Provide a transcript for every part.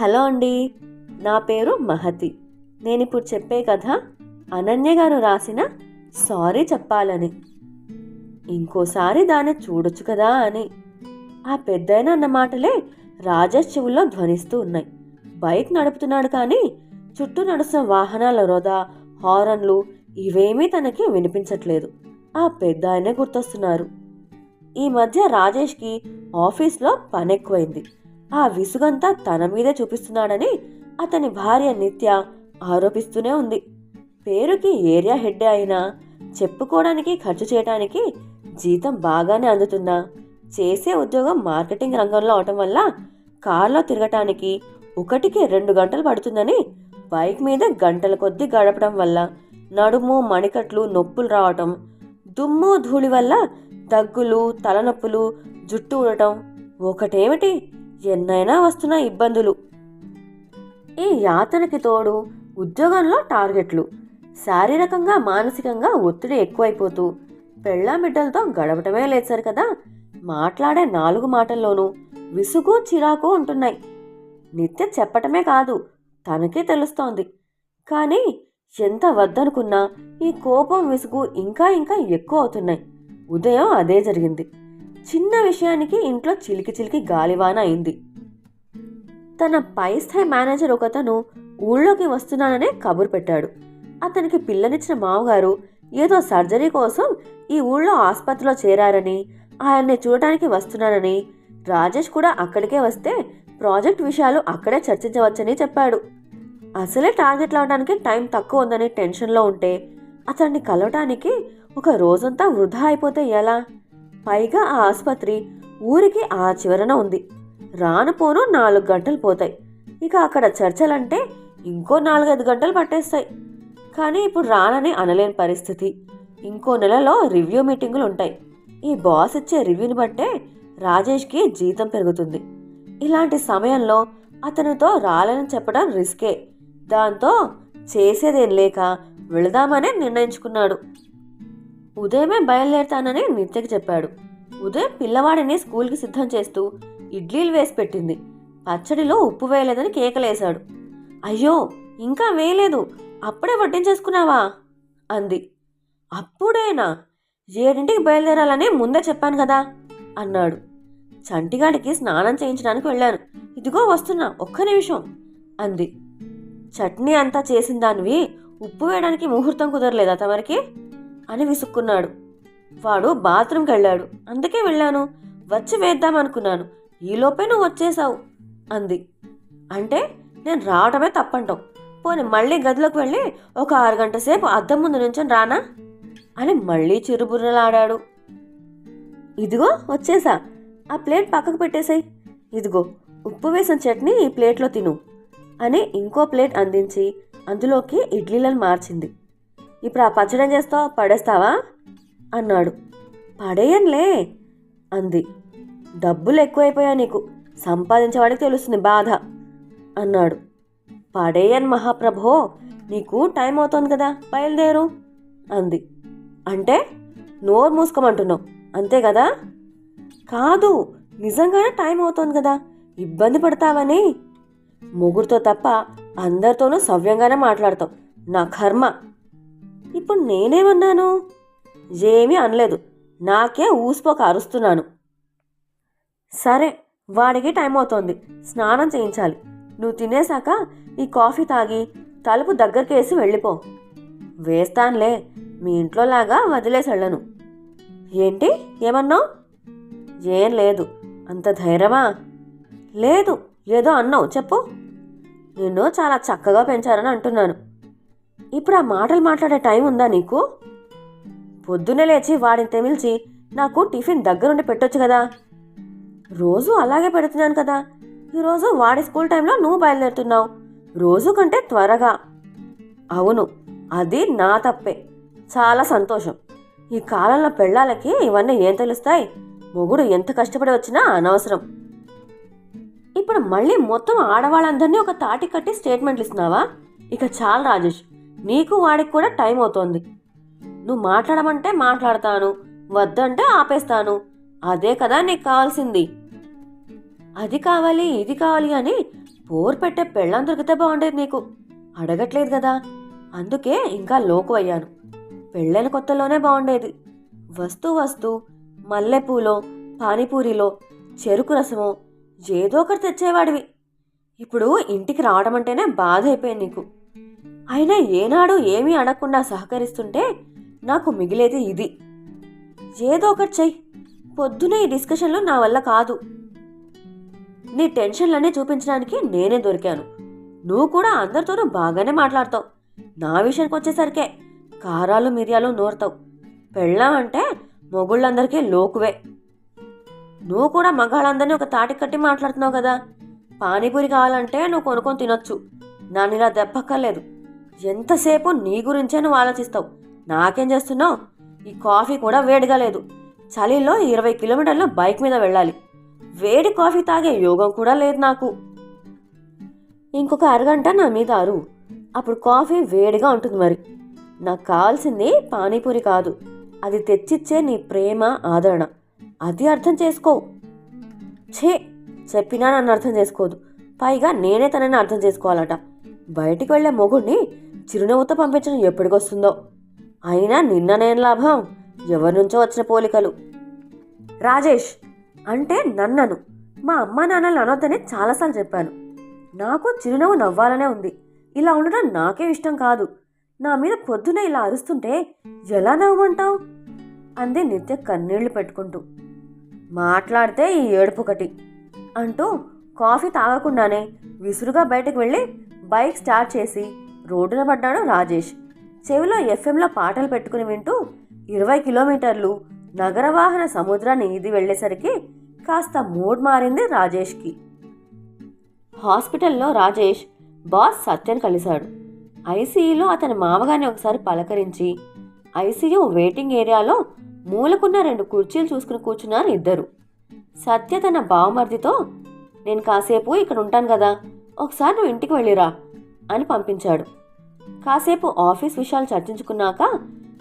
Hello అండి. నా పేరు మహతి. నేను ఇప్పుడు చెప్పే కథ అనన్య గారు రాసిన సారీ చెప్పాలని. ఇంకోసారి దాన్ని చూడొచ్చు కదా అని. ఆ పెద్దయిన అన్న మాటలే రాజేష్ చెవుల్లో ధ్వనిస్తూ ఉన్నాయి. బైక్ నడుపుతున్నాడు కానీ చుట్టూ నడుస్తున్న వాహనాల వృధా హారన్లు ఇవేమీ తనకి వినిపించట్లేదు. ఆ పెద్ద ఆయనే గుర్తొస్తున్నారు. ఈ మధ్య రాజేష్కి ఆఫీస్లో పని ఎక్కువైంది ఆ విసుగంతా తన మీదే చూపిస్తున్నాడని అతని భార్య నిత్య ఆరోపిస్తూనే ఉంది. పేరుకి ఏరియా హెడ్ అయినా చెప్పుకోవడానికి ఖర్చు చేయడానికి జీతం బాగానే అందుతున్నా. చేసే ఉద్యోగం మార్కెటింగ్ రంగంలో అవటం వల్ల కార్లో తిరగటానికి ఒకటికి రెండు గంటలు పడుతుందని బైక్ మీద గంటల కొద్దీ గడపడం వల్ల నడుము మణికట్లు నొప్పులు రావటం దుమ్ము ధూళి వల్ల దగ్గులు తలనొప్పులు జుట్టు ఊడటం ఒకటేమిటి? ఎన్నైనా వస్తున్న ఇబ్బందులు. ఈ యాతనకి తోడు ఉద్యోగంలో టార్గెట్లు. శారీరకంగా మానసికంగా ఒత్తిడి ఎక్కువైపోతూ పెళ్ళామిడ్డలతో గడపటమే లేదు కదా మాట్లాడే నాలుగు మాటల్లోనూ విసుగు చిరాకు ఉంటున్నాయి. నిత్య చెప్పటమే కాదు తనకే తెలుస్తోంది. కానీ ఎంత వద్దనుకున్నా ఈ కోపం విసుగు ఇంకా ఇంకా ఎక్కువ అవుతున్నాయి. ఉదయం అదే జరిగింది. చిన్న విషయానికి ఇంట్లో చిలికి చిలికి గాలివాన అయింది. తన పై స్థాయి మేనేజర్ ఒకతను ఊళ్ళోకి వస్తున్నాననే కబురు పెట్టాడు. అతనికి పిల్లనిచ్చిన మామగారు ఏదో సర్జరీ కోసం ఈ ఊళ్ళో ఆసుపత్రిలో చేరారని ఆయన్ని చూడటానికి వస్తున్నానని రాజేష్ కూడా అక్కడికే వస్తే ప్రాజెక్ట్ విషయాలు అక్కడే చర్చించవచ్చని చెప్పాడు. అసలే టార్గెట్లో అవడానికి టైం తక్కువ ఉందని టెన్షన్లో ఉంటే అతన్ని కలవటానికి ఒక రోజంతా వృధా అయిపోతే ఎలా? పైగా ఆ ఆసుపత్రి ఊరికి ఆ చివరన ఉంది. రానుపోను నాలుగు గంటలు పోతాయి. ఇక అక్కడ చర్చలంటే ఇంకో నాలుగైదు గంటలు పట్టేస్తాయి. కానీ ఇప్పుడు రానని అనలేని పరిస్థితి. ఇంకో నెలలో రివ్యూ మీటింగులు ఉంటాయి ఈ బాస్ ఇచ్చే రివ్యూని బట్టే రాజేష్కి జీతం పెరుగుతుంది. ఇలాంటి సమయంలో అతనితో రాలని చెప్పడం రిస్కే. దాంతో చేసేదేం లేక వెళదామనే నిర్ణయించుకున్నాడు. ఉదయమే బయలుదేరుతానని నిత్యకి చెప్పాడు. ఉదయం పిల్లవాడిని స్కూల్కి సిద్ధం చేస్తూ ఇడ్లీలు వేసి పెట్టింది. పచ్చడిలో ఉప్పు వేయలేదని కేకలేశాడు. అయ్యో ఇంకా వేయలేదు. అప్పుడే వడ్డించేసుకున్నావా? అంది. అప్పుడేనా? ఏడింటికి బయలుదేరాలని ముందే చెప్పాను కదా అన్నాడు. చంటిగాడికి స్నానం చేయించడానికి వెళ్ళాను. ఇదిగో వస్తున్నా ఒక్క నిమిషం అంది. చట్నీ అంతా చేసిన దానివి ఉప్పు వేయడానికి ముహూర్తం కుదరలేదా తమరికి? అని విసుక్కున్నాడు. వాడు బాత్రూమ్కి వెళ్ళాడు. అందుకే వెళ్ళాను. వచ్చి వేద్దామనుకున్నాను. ఈలోపే నువ్వు వచ్చేసావు అంది. అంటే నేను రావటమే తప్పంటావు. పోనీ మళ్ళీ గదిలోకి వెళ్ళి ఒక ఆరు గంట సేపు అద్దం ముందు నుంచొని రానా? అని మళ్ళీ చిరుబుర్రలాడాడు. ఇదిగో వచ్చేసా. ఆ ప్లేట్ పక్కకు పెట్టేసాయి. ఇదిగో ఉప్పు వేసిన చట్నీ ఈ ప్లేట్లో తిను అని ఇంకో ప్లేట్ అందించి అందులోకి ఇడ్లీలను మార్చింది. ఇప్పుడు ఆ పచ్చడి ఏం చేస్తావు పడేస్తావా? అన్నాడు. పడేయనులే అంది. డబ్బులు ఎక్కువైపోయా నీకు సంపాదించేవాడికి తెలుస్తుంది బాధ అన్నాడు. పడేయన్ మహాప్రభో నీకు టైం అవుతోంది కదా బయలుదేరు అంది. అంటే నోరు మూసుకోమంటున్నావు అంతే కదా? కాదు నిజంగానే టైం అవుతోంది కదా ఇబ్బంది పడతావని. ముగ్గురితో తప్ప అందరితోనూ సవ్యంగానే మాట్లాడతావు నా కర్మ. ఇప్పుడు నేనేమన్నాను? ఏమీ అనలేదు. నాకే ఊసిపోక అరుస్తున్నాను. సరే వాడికి టైం అవుతోంది. స్నానం చేయించాలి. నువ్వు తినేశాక ఈ కాఫీ తాగి తలుపు దగ్గరకేసి వెళ్ళిపో. వేస్తానులే. మీ ఇంట్లోలాగా వదిలేసెళ్ళను ఏంటి? ఏమన్నావు? ఏం లేదు. అంత ధైర్యమా? లేదు. ఏదో అన్నావు. చెప్పు. నిన్ను చాలా చక్కగా పెంచారని అంటున్నాను. ఇప్పుడు ఆ మాటలు మాట్లాడే టైం ఉందా నీకు? పొద్దున్నే లేచి వాడిని తెమిల్చి నాకు టిఫిన్ దగ్గరుండి పెట్టొచ్చు కదా. రోజు అలాగే పెడుతున్నాను కదా. ఈరోజు వాడి స్కూల్ టైంలో నువ్వు బయలుదేరుతున్నావు. రోజు కంటే త్వరగా. అవును అది నా తప్పే. చాలా సంతోషం. ఈ కాలంలో పెళ్ళాలకి ఇవన్నీ ఏం తెలుస్తాయి? మొగుడు ఎంత కష్టపడి వచ్చినా అనవసరం. ఇప్పుడు మళ్ళీ మొత్తం ఆడవాళ్ళందరినీ ఒక తాటి కట్టి స్టేట్మెంట్లు ఇస్తున్నావా? ఇక చాలు రాజేష్. నీకు వాడికి కూడా టైం అవుతోంది. నువ్వు మాట్లాడమంటే మాట్లాడతాను వద్దంటే ఆపేస్తాను. అదే కదా నీకు కావాల్సింది. అది కావాలి ఇది కావాలి అని బోర్ పెట్టే పెళ్ళం దొరికితే బాగుండేది నీకు. అడగట్లేదు కదా. అందుకే ఇంకా లోకు అయ్యాను. పెళ్ళైన కొత్తలోనే బాగుండేది. వస్తూ వస్తూ మల్లెపూలో పానీపూరిలో చెరుకు రసమో ఏదో ఒకటి తెచ్చేవాడివి. ఇప్పుడు ఇంటికి రావడం అంటేనే బాధ అయిపోయింది నీకు. అయినా ఏనాడు ఏమీ అనకుండా సహకరిస్తుంటే నాకు మిగిలేది ఇది. ఏదో ఒకటి చెయ్యి. పొద్దునే ఈ డిస్కషన్లో నా వల్ల కాదు. నీ టెన్షన్లన్నీ చూపించడానికి నేనే దొరికాను. నువ్వు కూడా అందరితోనూ బాగానే మాట్లాడతావు. నా విషయానికి వచ్చేసరికే కారాలు మిరియాలు నోరుతావు. పెళ్ళాం అంటే మొగుళ్ళందరికీ లోకువే. నువ్వు కూడా మగాళ్ళందరినీ ఒక తాటి కట్టి మాట్లాడుతున్నావు కదా. పానీపూరి కావాలంటే నువ్వు కొనుక్కొని తినొచ్చు. నన్ను ఇలా దెబ్బక్కర్లేదు. ఎంతసేపు నీ గురించే నువ్వు ఆలోచిస్తావు? నాకేం చేస్తున్నావు? ఈ కాఫీ కూడా వేడిగా లేదు. చలిలో ఇరవై కిలోమీటర్లు బైక్ మీద వెళ్ళాలి. వేడి కాఫీ తాగే యోగం కూడా లేదు నాకు. ఇంకొక అరగంట నా మీద అరు అప్పుడు కాఫీ వేడిగా ఉంటుంది మరి. నాకు కావాల్సింది పానీపూరి కాదు. అది తెచ్చిచ్చే నీ ప్రేమ ఆదరణ. అది అర్థం చేసుకో. ఛే! చెప్పినా నన్ను అర్థం చేసుకోదు. పైగా నేనే తనని అర్థం చేసుకోవాలట. బయటికి వెళ్ళే మొగుడిని చిరునవ్వుతో పంపించడం ఎప్పటికొస్తుందో. అయినా నిన్ననేం లాభం? ఎవరి నుంచో వచ్చిన పోలికలు? రాజేష్ అంటే నన్నను. మా అమ్మా నాన్నలు అనొద్దని చాలాసార్లు చెప్పాను. నాకు చిరునవ్వు నవ్వాలనే ఉంది. ఇలా ఉండడం నాకే ఇష్టం కాదు. నా మీద పొద్దున ఇలా అరుస్తుంటే ఎలా నవ్వమంటావు? అంది నిత్య కన్నీళ్ళు పెట్టుకుంటూ. మాట్లాడితే ఈ ఏడుపుకటి అంటూ కాఫీ తాగకుండానే విసురుగా బయటకు వెళ్ళి బైక్ స్టార్ట్ చేసి రోడ్డున పడ్డాడు రాజేష్. చెవిలో ఎఫ్ఎంలో పాటలు పెట్టుకుని వింటూ ఇరవై కిలోమీటర్లు నగరవాహన సముద్రాన్ని ఇది వెళ్ళేసరికి కాస్త మూడ్ మారింది రాజేష్కి. హాస్పిటల్లో రాజేష్ బాస్ సత్యను కలిశాడు. ఐసీయూలో అతని మామగారిని ఒకసారి పలకరించి ఐసీయూ వెయిటింగ్ ఏరియాలో మూలకున్న రెండు కుర్చీలు చూసుకుని కూర్చున్నారు ఇద్దరు. సత్య తన బావమర్దితో నేను కాసేపు ఇక్కడ ఉంటాను కదా ఒకసారి నువ్వు ఇంటికి వెళ్ళిరా అని పంపించాడు. కాసేపు ఆఫీస్ విషయాలు చర్చించుకున్నాక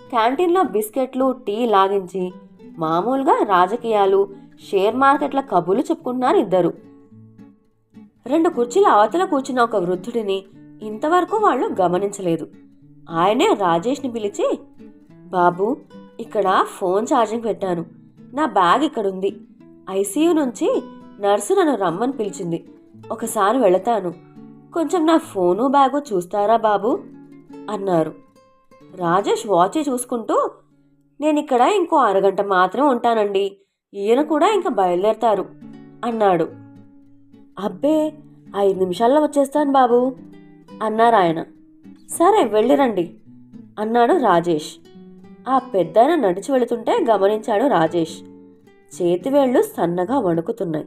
క్యాంటీన్లో బిస్కెట్లు టీ లాగించి మామూలుగా రాజకీయాలు షేర్ మార్కెట్ల కబులు చెప్పుకుంటున్నారు ఇద్దరు. రెండు కుర్చీల అవతల కూర్చున్న ఒక వృద్ధుడిని ఇంతవరకు వాళ్ళు గమనించలేదు. ఆయనే రాజేష్ని పిలిచి బాబు ఇక్కడ ఫోన్ ఛార్జింగ్ పెట్టాను. నా బ్యాగ్ ఇక్కడ ఉంది ఐసీయూ నుంచి నర్సు నన్ను రమ్మని పిలిచింది. ఒకసారి వెళతాను. కొంచెం నా ఫోను బ్యాగు చూస్తారా బాబు? అన్నారు. రాజేష్ వాచ్ చూసుకుంటూ నేను ఇక్కడ ఇంకో అరగంట మాత్రం ఉంటానండి. ఈయన కూడా ఇంకా బయలుదేరతారు అన్నాడు. అబ్బే ఐదు నిమిషాల్లో వచ్చేస్తాను బాబు అన్నారు ఆయన. సరే వెళ్ళిరండి అన్నాడు రాజేష్. ఆ పెద్దాయన నడిచి వెళుతుంటే గమనించాడు రాజేష్. చేతివేళ్ళు సన్నగా వణుకుతున్నాయి.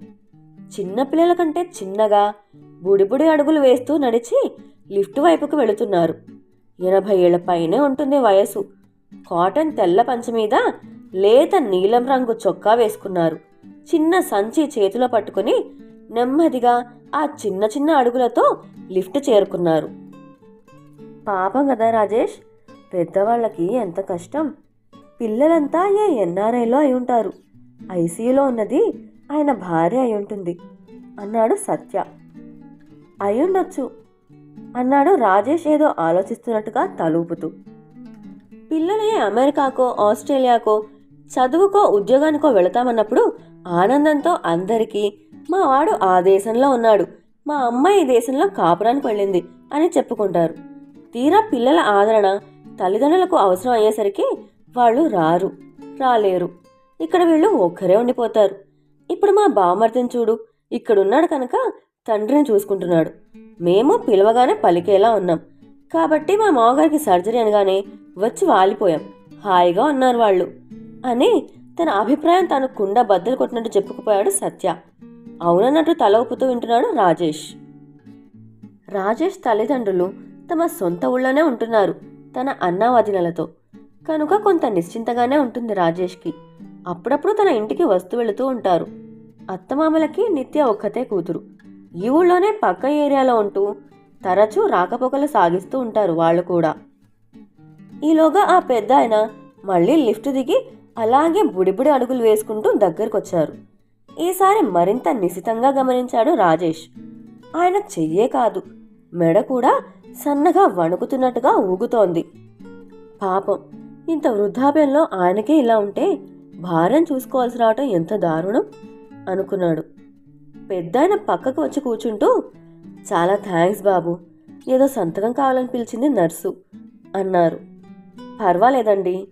చిన్నపిల్లల కంటే చిన్నగా బుడిబుడి అడుగులు వేస్తూ నడిచి లిఫ్ట్ వైపుకు వెళుతున్నారు. ఎనభై ఏళ్ళ పైనే ఉంటుంది వయసు. కాటన్ తెల్ల పంచ మీద లేత నీలం రంగు చొక్కా వేసుకున్నారు. చిన్న సంచి చేతిలో పట్టుకుని నెమ్మదిగా ఆ చిన్న చిన్న అడుగులతో లిఫ్ట్ చేరుకున్నారు. పాపం కదా రాజేష్ పెద్దవాళ్ళకి ఎంత కష్టం. పిల్లలంతా ఏ ఎన్ఆర్ఐలో అయి ఉంటారు. ఐసీయూలో ఉన్నది ఆయన భార్య అయి ఉంటుంది అన్నాడు సత్య. అయ్యుండొచ్చు అన్నాడు రాజేష్ ఏదో ఆలోచిస్తున్నట్టుగా తలూపుతూ. పిల్లలు ఏ అమెరికాకో ఆస్ట్రేలియాకో చదువుకో ఉద్యోగానికో వెళతామన్నప్పుడు ఆనందంతో అందరికీ మా వాడు ఆ దేశంలో ఉన్నాడు మా అమ్మాయి ఈ దేశంలో కాపురానికి వెళ్ళింది అని చెప్పుకుంటారు. తీరా పిల్లల ఆదరణ తల్లిదండ్రులకు అవసరం అయ్యేసరికి వాళ్ళు రారు రాలేరు. ఇక్కడ వీళ్ళు ఒక్కరే ఉండిపోతారు. ఇప్పుడు మా బావమర్తిని చూడు ఇక్కడున్నాడు కనుక తండ్రిని చూసుకుంటున్నాడు. మేము పిలవగానే పలికేలా ఉన్నాం. కాబట్టి మా మామగారికి సర్జరీ అనగానే వచ్చి వాలిపోయాం. హాయిగా ఉన్నారు వాళ్ళు. అని తన అభిప్రాయం తాను కుండ బద్దలు కొట్టినట్టు చెప్పుకుపోయాడు సత్య. అవునన్నట్టు తల ఊపుతూ వింటున్నాడు రాజేష్. రాజేష్ తల్లిదండ్రులు తమ సొంత ఊళ్ళోనే ఉంటున్నారు తన అన్నావదినలతో కనుక కొంత నిశ్చింతగానే ఉంటుంది రాజేష్కి. అప్పుడప్పుడు తన ఇంటికి వస్తూ వెళుతూ ఉంటారు. అత్తమామలకి నిత్య ఒక్కతే కూతురు. ఈ ఊళ్ళోనే పక్క ఏరియాలో ఉంటూ తరచూ రాకపోకలు సాగిస్తూ ఉంటారు వాళ్ళు కూడా. ఈలోగా ఆ పెద్ద ఆయన మళ్ళీ లిఫ్ట్ దిగి అలాగే బుడిబుడి అడుగులు వేసుకుంటూ దగ్గరకొచ్చారు. ఈసారి మరింత నిశితంగా గమనించాడు రాజేష్. ఆయన చెయ్యే కాదు మెడ కూడా సన్నగా వణుకుతున్నట్టుగా ఊగుతోంది. పాపం ఇంత వృద్ధాప్యంలో ఆయనకే ఇలా ఉంటే భార్యను చూసుకోవాల్సి రావటం ఎంత దారుణం అనుకున్నాడు. పెద్దాయన పక్కకు వచ్చి కూర్చుంటూ చాలా థ్యాంక్స్ బాబు ఏదో సంతకం కావాలని పిలిచింది నర్సు అన్నారు. పర్వాలేదండి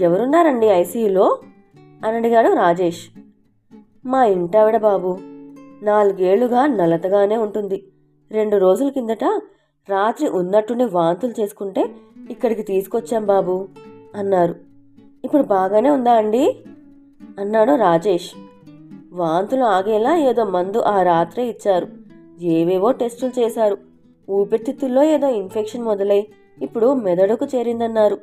ఎవరున్నారండి ఐసీయూలో? అని అడిగాడు రాజేష్. మా ఇంటావిడ బాబు నాలుగేళ్ళుగా నలతగానే ఉంటుంది. రెండు రోజుల కిందట రాత్రి ఉన్నట్టుండి వాంతులు చేసుకుంటే ఇక్కడికి తీసుకొచ్చాం బాబు అన్నారు. ఇప్పుడు బాగానే ఉందా అండి? అన్నాడు రాజేష్. వాంతులు ఆగేలా ఏదో మందు ఆ రాత్రే ఇచ్చారు. ఏవేవో టెస్టులు చేశారు. ఊపిరితిత్తుల్లో ఏదో ఇన్ఫెక్షన్ మొదలై ఇప్పుడు మెదడుకు చేరిందన్నారు.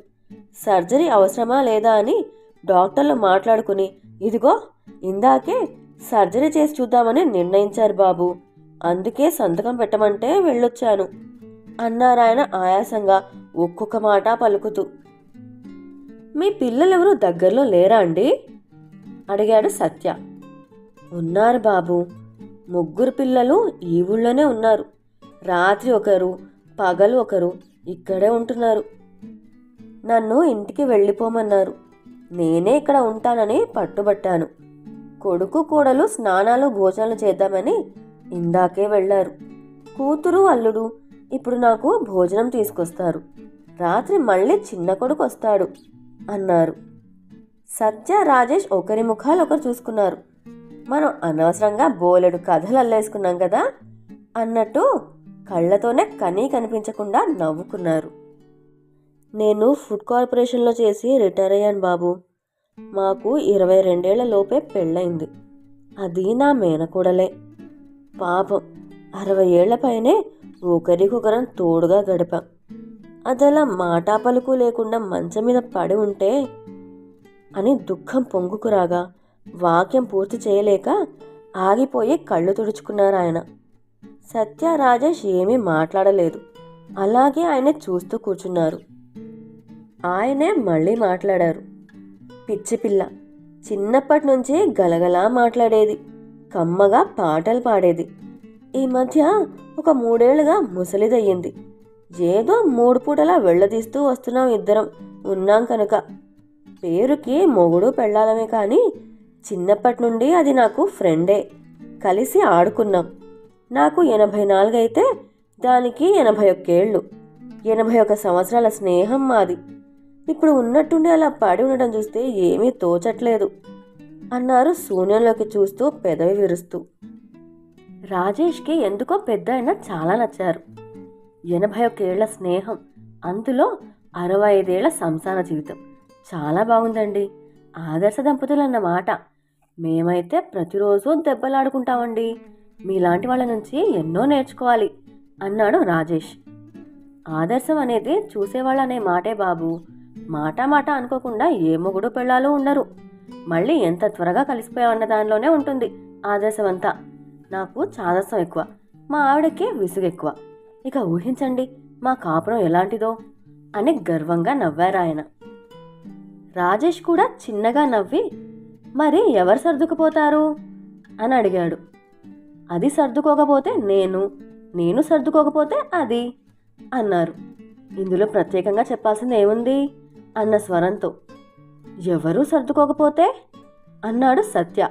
సర్జరీ అవసరమా లేదా అని డాక్టర్లు మాట్లాడుకుని ఇదిగో ఇందాకే సర్జరీ చేసి చూద్దామని నిర్ణయించారు బాబు. అందుకే సంతకం పెట్టమంటే వెళ్ళొచ్చాను. అన్నారాయన ఆయాసంగా ఒక్కొక్క మాట పలుకుతూ. మీ పిల్లలెవరూ దగ్గరలో లేరా అండి? అడిగాడు సత్య. ఉన్నారు బాబు. ముగ్గురు పిల్లలు ఈ ఊళ్ళోనే ఉన్నారు. రాత్రి ఒకరు పగలు ఒకరు ఇక్కడే ఉంటున్నారు. నన్ను ఇంటికి వెళ్ళిపోమన్నారు. నేనే ఇక్కడ ఉంటానని పట్టుబట్టాను. కొడుకు కోడలు స్నానాలు భోజనాలు చేద్దామని ఇందాకే వెళ్ళారు. కూతురు అల్లుడు ఇప్పుడు నాకు భోజనం తీసుకొస్తారు. రాత్రి మళ్ళీ చిన్న కొడుకు వస్తాడు అన్నారు. సత్య రాజేష్ ఒకరి ముఖాలు ఒకరు చూసుకున్నారు. మనం అనవసరంగా బోలెడు కథలు అల్లేసుకున్నాం కదా అన్నట్టు కళ్ళతోనే కనీ కనిపించకుండా నవ్వుకున్నారు. నేను ఫుడ్ కార్పొరేషన్లో చేసి రిటైర్ అయ్యాను బాబు. మాకు ఇరవై రెండేళ్ళ లోపే పెళ్ళైంది అది నా మేనకూడలే. పాపం అరవై ఏళ్ళ పైనే ఒకరికొకరం తోడుగా గడిపాం. అదలా మాటా పలుకు లేకుండా మంచం మీద పడి ఉంటే అని దుఃఖం పొంగుకురాగా వాక్యం పూర్తి చేయలేక ఆగిపోయి కళ్ళు తుడుచుకున్నారు ఆయన. సత్య రాజేష్ ఏమీ మాట్లాడలేదు. అలాగే ఆయన చూస్తూ కూర్చున్నారు. ఆయనే మళ్ళీ మాట్లాడారు. పిచ్చి పిల్ల. చిన్నప్పటి నుంచి గలగలా మాట్లాడేది. కమ్మగా పాటలు పాడేది. ఈ మధ్య ఒక మూడేళ్ళుగా ముసలిదయ్యింది. ఏదో మూడు పూటలా వెళ్ళదీస్తూ వస్తున్నాం ఇద్దరం. ఉన్నాం కనుక. పేరుకి మొగుడు పెళ్ళాలమే కానీ చిన్నప్పటి నుండి అది నాకు ఫ్రెండే. కలిసి ఆడుకున్నాం. నాకు ఎనభై నాలుగైతే దానికి ఎనభై ఒక్కేళ్ళు. ఎనభై ఒక సంవత్సరాల స్నేహం మాది. ఇప్పుడు ఉన్నట్టుండి అలా పడి ఉండడం చూస్తే ఏమీ తోచట్లేదు. అన్నారు శూన్యంలోకి చూస్తూ పెదవి విరుస్తూ. రాజేష్కి ఎందుకో పెద్ద అయినా చాలా నచ్చారు. ఎనభై ఒకేళ్ళ స్నేహం అందులో అరవై ఐదేళ్ళ సంసార జీవితం. చాలా బాగుందండి. ఆదర్శ దంపతులు అన్నమాట మేమైతే ప్రతిరోజు దెబ్బలాడుకుంటామండి. మీలాంటి వాళ్ళ నుంచి ఎన్నో నేర్చుకోవాలి అన్నాడు రాజేష్. ఆదర్శం అనేది చూసేవాళ్ళు అనే మాటే బాబు. మాట మాట అనుకోకుండా ఏ మొగుడు పెళ్ళాలు ఉండరు. మళ్ళీ ఎంత త్వరగా కలిసిపోయామన్న దానిలోనే ఉంటుంది ఆదర్శం అంతా. నాకు చాదర్శం ఎక్కువ మా ఆవిడకి విసుగు ఎక్కువ. ఇక ఊహించండి మా కాపురం ఎలాంటిదో అని గర్వంగా నవ్వారాయన. రాజేష్ కూడా చిన్నగా నవ్వి మరి ఎవరు సర్దుకుపోతారు? అని అడిగాడు. అది సర్దుకోకపోతే నేను నేను సర్దుకోకపోతే అది అన్నారు. ఇందులో ప్రత్యేకంగా చెప్పాల్సింది ఏముంది? అన్న స్వరంతో. ఎవరూ సర్దుకోకపోతే? అన్నాడు సత్య.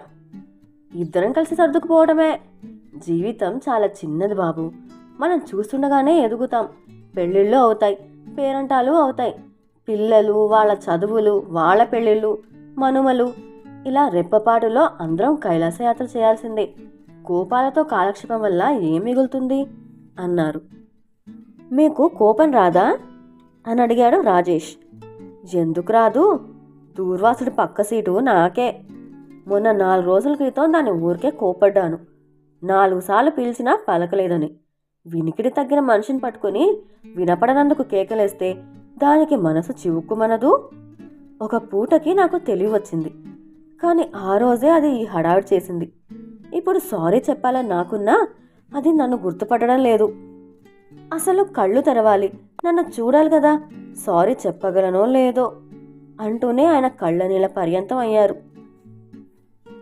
ఇద్దరం కలిసి సర్దుకుపోవడమే. జీవితం చాలా చిన్నది బాబు. మనం చూస్తుండగానే ఎదుగుతాం. పెళ్ళిళ్ళు అవుతాయి పేరంటాలు అవుతాయి. పిల్లలు వాళ్ళ చదువులు వాళ్ళ పెళ్ళిళ్ళు మనుమలు ఇలా రెప్పపాటులో అందరం కైలాసయాత్ర చేయాల్సిందే. కోపాలతో కాలక్షేపం వల్ల ఏం మిగులుతుంది? అన్నారు. మీకు కోపం రాదా? అని అడిగాడు రాజేష్. ఎందుకు రాదు? దూర్వాసుడి పక్క సీటు నాకే. మొన్న నాలుగు రోజుల క్రితం దాని ఊరికే కోపడ్డాను నాలుగు సార్లు పిలిచినా పలకలేదని. వినికిడి తగ్గిన మనిషిని పట్టుకుని వినపడనందుకు కేకలేస్తే దానికి మనసు చివుక్కుమనదు? ఒక పూటకి నాకు తెలివి వచ్చింది. కానీ ఆ రోజే అది ఈ హడావిడి చేసింది. ఇప్పుడు సారీ చెప్పాలని నాకున్నా అది నన్ను గుర్తుపట్టడం లేదు. అసలు కళ్ళు తెరవాలి. నన్ను చూడాలి కదా. సారీ చెప్పగలనో లేదో అంటూనే ఆయన కళ్ళ నీళ్ళ పర్యంతం అయ్యారు.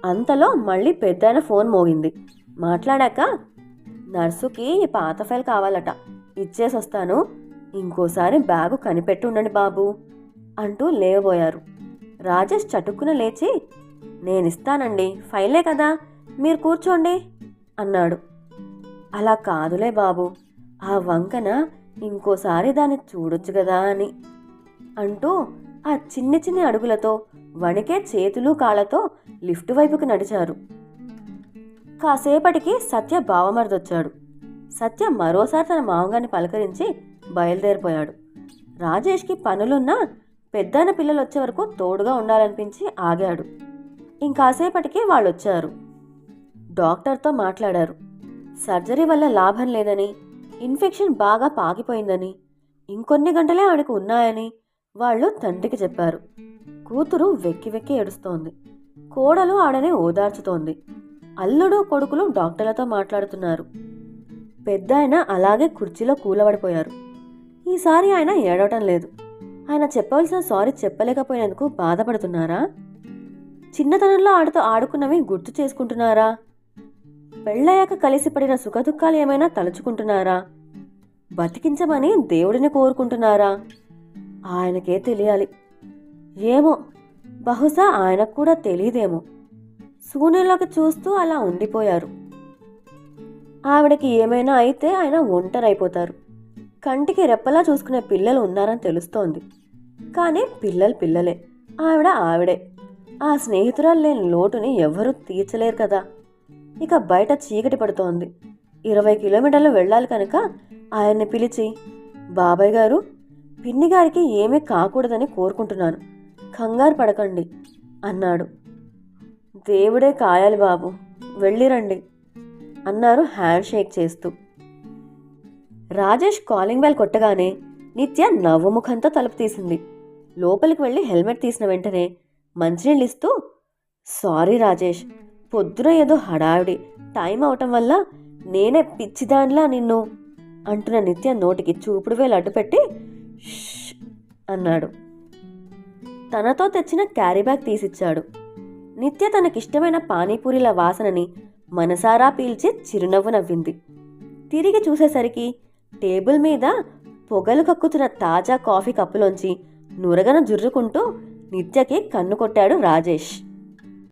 అంతలో మళ్ళీ పెద్దాయన ఫోన్ మోగింది. మాట్లాడాక నర్సుకి పాత ఫైల్ కావాలట. ఇచ్చేసి వస్తాను ఇంకోసారి బ్యాగు కనిపెట్టి ఉండండి బాబు అంటూ లేవబోయారు. రాజేష్ చటుక్కున లేచి నేనిస్తానండి ఫైలే కదా మీరు కూర్చోండి అన్నాడు. అలా కాదులే బాబు ఆ వంకన ఇంకోసారి దాన్ని చూడొచ్చు కదా అని అంటూ ఆ చిన్ని చిన్ని అడుగులతో వణికే చేతులు కాళ్ళతో లిఫ్ట్ వైపుకు నడిచారు. కాసేపటికి సత్య బావమరిదొచ్చాడు. సత్య మరోసారి తన మామగారిని పలకరించి బయలుదేరిపోయాడు. రాజేష్కి పనులున్నా పెద్దన పిల్లలు వచ్చే వరకు తోడుగా ఉండాలనిపించి ఆగాడు. ఇంకాసేపటికి వాళ్ళు వచ్చారు డాక్టర్తో మాట్లాడారు. సర్జరీ వల్ల లాభం లేదని ఇన్ఫెక్షన్ బాగా పాగిపోయిందని ఇంకొన్ని గంటలే ఆడికి ఉన్నాయని వాళ్ళు తండ్రికి చెప్పారు. కూతురు వెక్కి వెక్కి ఏడుస్తోంది. కోడలు ఆడనే ఓదార్చుతోంది. అల్లుడు కొడుకులు డాక్టర్లతో మాట్లాడుతున్నారు. పెద్ద ఆయన అలాగే కుర్చీలో కూలబడిపోయారు. ఈసారి ఆయన ఏడవటం లేదు. ఆయన చెప్పవలసిన సారీ చెప్పలేకపోయినందుకు బాధపడుతున్నారా? చిన్నతనంలో ఆడుతూ ఆడుకున్నవి గుర్తు చేసుకుంటున్నారా? పెళ్ళయ్యాక కలిసి పడిన సుఖదుఖాలు ఏమైనా తలుచుకుంటున్నారా? బతికించమని దేవుడిని కోరుకుంటున్నారా? ఆయనకే తెలియాలి. ఏమో బహుశా ఆయనకు కూడా తెలియదేమో. శూన్యంలోకి చూస్తూ అలా ఉండిపోయారు. ఆవిడకి ఏమైనా అయితే ఆయన ఒంటరైపోతారు. కంటికి రెప్పలా చూసుకునే పిల్లలు ఉన్నారని తెలుస్తోంది. కానీ పిల్లలు పిల్లలే. ఆవిడ ఆవిడే. ఆ స్నేహితురాలు లేని లోటుని ఎవరూ తీర్చలేరు కదా. ఇక బయట చీకటి పడుతోంది. ఇరవై కిలోమీటర్లు వెళ్ళాలి కనుక ఆయన్ని పిలిచి బాబాయ్ గారు పిన్ని గారికి ఏమీ కాకూడదని కోరుకుంటున్నాను. కంగారు పడకండి అన్నాడు. దేవుడే కాయాలి బాబు వెళ్ళిరండి అన్నారు హ్యాండ్ షేక్ చేస్తూ. రాజేష్ కాలింగ్ బెల్ కొట్టగానే నిత్య నవ్వుముఖంతో తలుపు తీసింది. లోపలికి వెళ్ళి హెల్మెట్ తీసిన వెంటనే మంచినీళ్ళు ఇస్తూ సారీ రాజేష్ పొద్దున ఏదో హడావిడి టైం అవటం వల్ల నేనే పిచ్చిదానిలా నిన్ను అంటున్న నిత్య నోటికి చూపుడు వేలు అడ్డుపెట్టి అన్నాడు. తనతో తెచ్చిన క్యారీ బ్యాగ్ తీసిచ్చాడు. నిత్య తనకిష్టమైన పానీపూరీల వాసనని మనసారా పీల్చి చిరునవ్వు నవ్వింది. తిరిగి చూసేసరికి టేబుల్ మీద పొగలు కక్కుతున్న తాజా కాఫీ కప్పులోంచి నురగన జుర్రుకుంటూ నిత్యకి కన్ను కొట్టాడు రాజేష్.